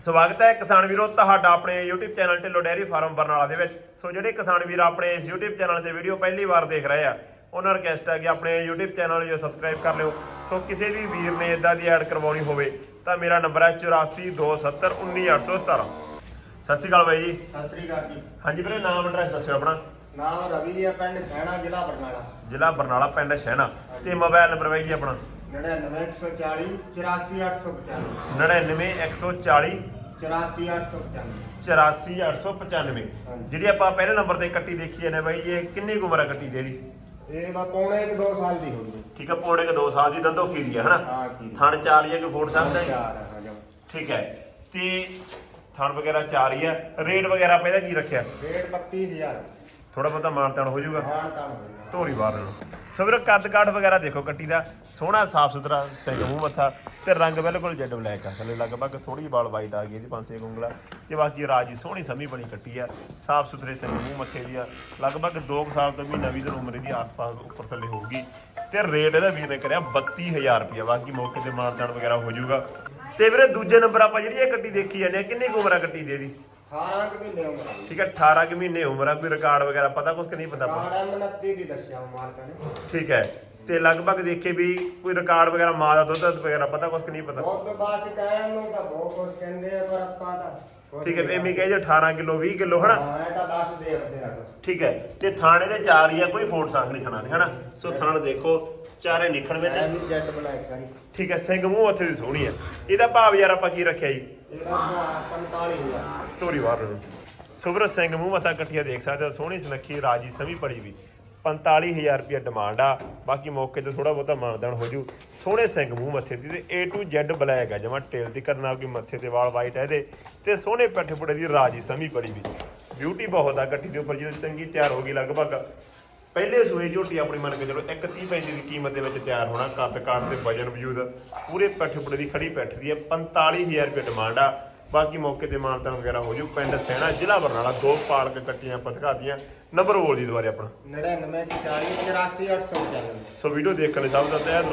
ਸਵਾਗਤ ਹੈ ਕਿਸਾਨ ਵੀਰੋ ਤੁਹਾਡਾ ਆਪਣੇ YouTube channel Dhillon dairy farm Barnala ਦੇ ਵਿੱਚ। ਸੋ ਜਿਹੜੇ ਕਿਸਾਨ ਵੀਰ ਆਪਣੇ ਇਸ YouTube ਚੈਨਲ ਤੇ ਵੀਡੀਓ ਪਹਿਲੀ ਵਾਰ ਦੇਖ ਰਹੇ ਆ ਉਹਨਾਂ ਰਿਕਵੈਸਟ ਹੈ ਕਿ ਆਪਣੇ YouTube ਚੈਨਲ ਨੂੰ ਸਬਸਕ੍ਰਾਈਬ ਕਰ ਲਿਓ। ਸੋ ਕਿਸੇ ਵੀ ਵੀਰ ਨੇ ਇਦਾਂ ਦੀ ਐਡ ਕਰਵਾਉਣੀ ਹੋਵੇ ਤਾਂ ਮੇਰਾ ਨੰਬਰ ਹੈ 8427191817 ਸਤਿ ਸ਼੍ਰੀ ਅਕਾਲ ਬਾਈ ਜੀ। ਸਤਿ ਸ੍ਰੀ ਅਕਾਲ ਜੀ। ਹਾਂਜੀ ਵੀਰੇ ਨਾਮ ਐਡਰੈਸ ਦੱਸਿਓ ਆਪਣਾ। ਨਾਮ ਰਵੀ ਹੈ ਪਿੰਡ ਸੈਣਾ ਜ਼ਿਲ੍ਹਾ ਬਰਨਾਲਾ। ਜ਼ਿਲ੍ਹਾ ਬਰਨਾਲਾ ਪਿੰਡ ਸ਼ਹਿਣਾ ਤੇ ਮੋਬਾਈਲ ਨੰਬਰ ਬਾਈ ਜੀ ਆਪਣਾ। 99140 84895 99140 84895 84895 ਜਿਹੜੀ ਆਪਾਂ ਪਹਿਲੇ ਨੰਬਰ ਤੇ ਕੱਟੀ ਦੇਖੀ ਨੇ ਬਾਈ ਇਹ ਕਿੰਨੀ ਕੁ ਉਮਰ ਆ ਕੱਟੀ ਦੇ ਦੀ ਇਹ ਬਾ ਪੌਣੇ ਇੱਕ ਦੋ ਸਾਲ ਦੀ ਹੋਈ ਠੀਕ ਆ ਪੌਣੇ ਕ 2 ਸਾਲ ਦੀ ਦੰਦੋ ਖੀਰੀ ਆ ਹਨਾ? ਹਾਂ ਥਣ ਹੀ ਆ ਕਿ ਫੋੜ ਸਕਦਾ ਹੈ ਚਾਰ ਹਾਂ ਜਮ ਠੀਕ ਹੈ ਤੇ ਥਣ ਵਗੈਰਾ ਹੀ ਆ। ਰੇਟ ਵਗੈਰਾ ਆਪਾਂ ਇਹਦਾ ਕੀ ਰੱਖਿਆ? ਰੇਟ 32000 ਥੋੜਾ ਬਹੁਤਾ ਮਾਨਤਾਨ ਹੋ ਜਾਊਗਾ। ਹਾਂ ਤਾਂ ਹੋਏਗਾ ਧੋਰੀ ਬਾਹਰ ਨੂੰ ਸੋ ਵੀਰੋ ਕੱਦ ਕਾਠ ਵਗੈਰਾ ਦੇਖੋ ਕੱਟੀ ਦਾ। ਸੋਹਣਾ ਸਾਫ਼ ਸੁਥਰਾ ਸਿੰਘ ਮੂੰਹ ਮੱਥਾ ਤੇ ਰੰਗ ਬਿਲਕੁਲ ਜੈਡ ਬਲੈਕ ਆ। ਥੱਲੇ ਲਗਭਗ ਥੋੜੀ ਜਿਹੀ ਵਾਲ ਵਾਈਟ ਆ ਗਈ ਇਹਦੀ ਪੰਜ ਛੇ ਉਂਗਲਾ। ਤੇ ਬਾਕੀ ਰਾਜੀ ਸੋਹਣੀ ਸਮੀ ਬਣੀ ਕੱਟੀ ਆ। ਸਾਫ਼ ਸੁਥਰੇ ਸਿੰਘ ਮੂੰਹ ਮੱਥੇ ਦੀ ਆ। ਲਗਭਗ 2 ਸਾਲ ਤੋਂ ਵੀ ਦਿਨ ਉਮਰ ਇਹਦੀ ਆਸ-ਪਾਸ ਉੱਪਰ ਥੱਲੇ ਹੋਊਗੀ। ਤੇ ਰੇਟ ਇਹਦਾ ਵੀਰ ਨੇ ਕਰਿਆ 32000 ਰੁਪਇਆ। ਬਾਕੀ ਮੌਕੇ ਤੇ ਮਾਨਤਾਨ ਵਗੈਰਾ ਹੋ ਜਾਊਗਾ। ਤੇ ਵੀਰੇ ਦੂਜੇ ਨੰਬਰ ਆਪਾਂ ਜਿਹੜੀ ਇਹ ਕੱਟੀ ਦੇਖੀ ਜਾਂਦੇ ਆ ਕਿੰਨੀ ਕੁ ਉਮਰ ਆ ਕੱਟੀ ਦੀ ਇਹਦੀ? 18 ਕੁ ਮਹੀਨੇ ਉਮਰ ਹੈ ਠੀਕ ਹੈ 18 ਕੁ ਮਹੀਨੇ ਉਮਰ ਆ ਕੋਈ ਰਿਕਾਰਡ ਵਗੈਰਾ ਪਤਾ ਕੁਛ ਕਿ ਨਹੀਂ ਪਤਾ ਆਪਾਂ? ਨੂੰ? ਕਾਰਡ M29 ਦੀ ਦੱਸਿਆ ਮਾਲਕਾਂ ਨੇ। ਠੀਕ ਹੈ ਤੇ ਲਗਭਗ ਦੇਖੇ ਵੀ ਕੋਈ ਰਿਕਾਰਡ ਵਗੈਰਾ ਮਾਂ ਦਾ ਦੁੱਧ ਵਗੈਰਾ ਪਤਾ ਕੁਛ ਕਿ ਨਹੀਂ ਪਤਾ? ਬਹੁਤ ਬਾਤ ਕਹਿਣ ਨੂੰ ਤਾਂ ਬਹੁਤ ਕੁਝ ਕਹਿੰਦੇ ਆ ਪਰ ਆਪਾਂ ਤਾਂ ਠੀਕ ਹੈ ਐਵੇਂ ਕਹੇ ਜੇ 18 ਕਿਲੋ 20 ਕਿਲੋ ਹਨਾ? ਹਾਂ ਇਹ ਤਾਂ ਦੱਸ ਦੇ ਅੱਧੇ ਰੱਖ ਠੀਕ ਹੈ ਤੇ ਥਾਣੇ ਦੇ ਚਾਰ ਹੀ ਆ ਕੋਈ ਫੋਟ ਸੰਗ ਨਹੀਂ ਥਾਣਾ ਦੇ ਹਨਾ? ਸੋ ਥਾਣ ਦੇਖੋ ਚਾਰੇ ਨਿਖੜਵੇਂ ਮੈਂ ਤੇ। ਵੀ ਜੈਟ ਬਣਾਇਆ ਸਾਰੀ। ਠੀਕ ਹੈ ਸਿੰਘ ਮੂੰਹ ਹੱਥੇ ਦੀ ਸੋਹਣੀ ਆ। ਇਹਦਾ ਭਾਵ ਯਾਰ ਆਪਾਂ ਕੀ ਰੱਖਿਆ ਜੀ? ਇਹਦਾ 45000 ਧੋਰੀ ਬਾਹਰ ਨੂੰ। ਸੁਬਰ ਸਿੰਘ ਮੂੰਹ ਮੱਥਾ ਇਕੱਠੀਆਂ ਦੇਖ ਸਕਦੇ ਹੋ ਸੋਹਣੀ ਸੁਨੱਖੀ ਰਾਜੀ ਸਮੀ ਪੜੀ ਵੀ। 45000 ਰੁਪਏ ਡਿਮਾਂਡ ਆ। ਬਾਕੀ ਮੌਕੇ ਤੇ ਥੋੜਾ ਬਹੁਤਾ ਮਾਨਦਾਨ ਹੋ ਜੂ। ਸੋਹਣੇ ਸਿੰਘ ਮੂੰਹ ਮੱਥੇ ਦੀ ਤੇ A to Z ਬਲੈਕ ਆ, ਜਮਾ ਟੇਲ ਦੀ ਕਰਨਾ ਕੋਈ ਮੱਥੇ ਤੇ ਵਾਲ ਵਾਈਟ ਆ ਇਹਦੇ। ਤੇ ਸੋਹਣੇ ਪੈਠੇ ਪੁੜੇ ਦੀ ਰਾਜੀ ਸਮੀ ਪੜੀ ਵੀ। ਬਿਊਟੀ ਬਹੁਤ ਆ ਗੱਠੀ ਦੇ ਉੱਪਰ ਜਦੋਂ ਚੰਗੀ ਤਿਆਰ ਹੋ ਗਈ ਲਗਭਗ। ਪਹਿਲੇ ਸੂਏ ਝੋਟੀ ਆਪਣੀ ਮੰਨ ਕੇ ਚਲੋ 130 ਪੈਸੇ ਦੀ ਕੀਮਤ ਦੇ ਵਿੱਚ ਤਿਆਰ ਹੋਣਾ, ਕੱਦ ਕਾਠ ਤੇ ਵਜਨ ਵਜੂਦ। ਪੂਰੇ ਪੈਠੇ ਪੁੜੇ ਦੀ ਖੜੀ ਪੈਠ ਦੀ ਹੈ 45000 ਰੁਪਏ ਡਿਮਾਂਡ ਆ। ਬਾਕੀ ਮੌਕੇ ਤੇ ਮਾਨਤਾਨ ਵਗੈਰਾ ਹੋ ਜੂ। ਪਿੰਡ ਸੈਣਾ ਜ਼ਿਲ੍ਹਾ ਬਰਨਾਲਾ ਦੋ ਪਾਲਕ ਕੱਟੀਆਂ ਪਤਕਾਦੀਆਂ ਨੰਬਰ ਬੋਲ ਦੀ ਦੁਬਾਰੇ ਆਪਣਾ। 99 40 84 895 ਸੋ ਵੀਡੀਓ ਦੇਖਣ ਲਈ ਸਭ ਦਾ ਦਿਲੋਂ